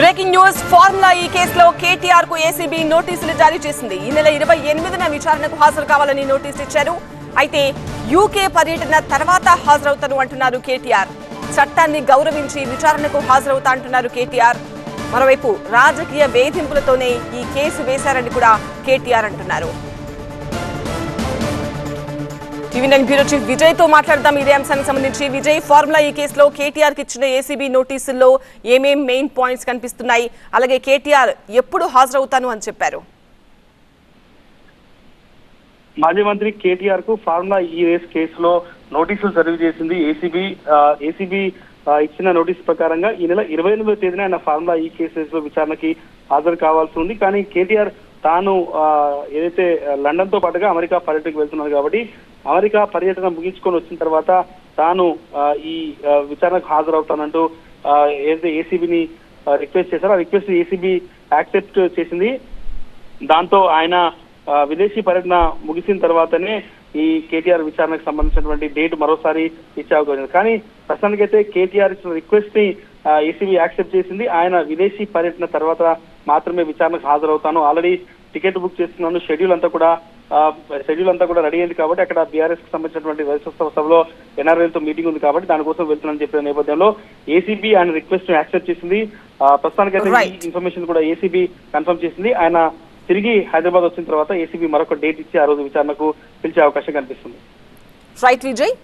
Breaking news. Formula ఈ కేసులో కేటీఆర్కు ACB నోటీసులు జారీ చేసింది. ఈ నెల ఇరవై ఎనిమిదిన విచారణకు హాజరు కావాలని నోటీసు ఇచ్చారు. అయితే యూకే పర్యటన తర్వాత హాజరవుతాను అంటున్నారు కేటీఆర్. చట్టాన్ని గౌరవించి విచారణకు హాజరవుతా అంటున్నారు కేటీఆర్. మరోవైపు రాజకీయ వేధింపులతోనే ఈ కేసు వేశారని కూడా కేటీఆర్ అంటున్నారు. టీవీ నైన్ బ్యూరో చీఫ్ విజయ్తో మాట్లాడదాం. ఇదే అంశానికి సంబంధించి విజయ్ ఫార్ములా ఈ కేసులో కేటీఆర్కి ఇచ్చిన ఏసీబీ నోటీసుల్లో ఏమేం మెయిన్ పాయింట్స్ కనిపిస్తున్నాయి? అలాగే కేటీఆర్ ఎప్పుడు హాజరవుతాను అని చెప్పారు? మాజీ మంత్రి కేటీఆర్కు ఫార్ములా ఈ రేస్ కేసులో నోటీసులు సర్వ్ చేసింది ఏసీబీ ఏసీబీ ఇచ్చిన నోటీస్ ప్రకారంగా ఈ నెల ఇరవై ఎనిమిదో తేదీన ఆయన ఫార్ములా ఈ కేసెస్లో విచారణకి హాజరు కావాల్సి ఉంది. కానీ కేటీఆర్ తాను ఏదైతే లండన్తో పాటుగా అమెరికా పర్యటనకు వెళ్తున్నారు కాబట్టి అమెరికా పర్యటన ముగించుకొని వచ్చిన తర్వాత తాను ఆ, ఈ విచారణకు హాజరవుతానంటూ ఏదైతే ఏసీబీని రిక్వెస్ట్ చేశారో ఆ రిక్వెస్ట్ ఏసీబీ యాక్సెప్ట్ చేసింది. దాంతో ఆయన విదేశీ పర్యటన ముగిసిన తర్వాతనే ఈ కేటీఆర్ విచారణకు సంబంధించినటువంటి డేట్ మరోసారి ఇచ్చే అవకాశం కానీ ప్రస్తుతానికైతే కేటీఆర్ ఇచ్చిన రిక్వెస్ట్ని ఏసీబీ యాక్సెప్ట్ చేసింది. ఆయన విదేశీ పర్యటన తర్వాత మాత్రమే విచారణకు హాజరవుతాను. ఆల్రెడీ టికెట్ బుక్ చేస్తున్నాను. షెడ్యూల్ అంతా కూడా షెడ్యూల్ అంతా కూడా రెడీ అయింది కాబట్టి అక్కడ బీఆర్ఎస్కి సంబంధించినటువంటి వరిష్ఠ సభలో NRL తో మీటింగ్ ఉంది కాబట్టి దానికోసం వెళ్తున్నానని చెప్పిన నేపథ్యంలో ఏసీబీ ఆయన రిక్వెస్ట్ని యాక్సెప్ట్ చేసింది. ప్రస్తుతానికైతే. ఈ ఇన్ఫర్మేషన్ కూడా ఏసీబీ కన్ఫర్మ్ చేసింది. ఆయన తిరిగి హైదరాబాద్ వచ్చిన తర్వాత ఏసీబీ మరొక డేట్ ఇచ్చి ఆ రోజు విచారణకు పిలిచే అవకాశం కనిపిస్తుంది. రైట్ విజయ్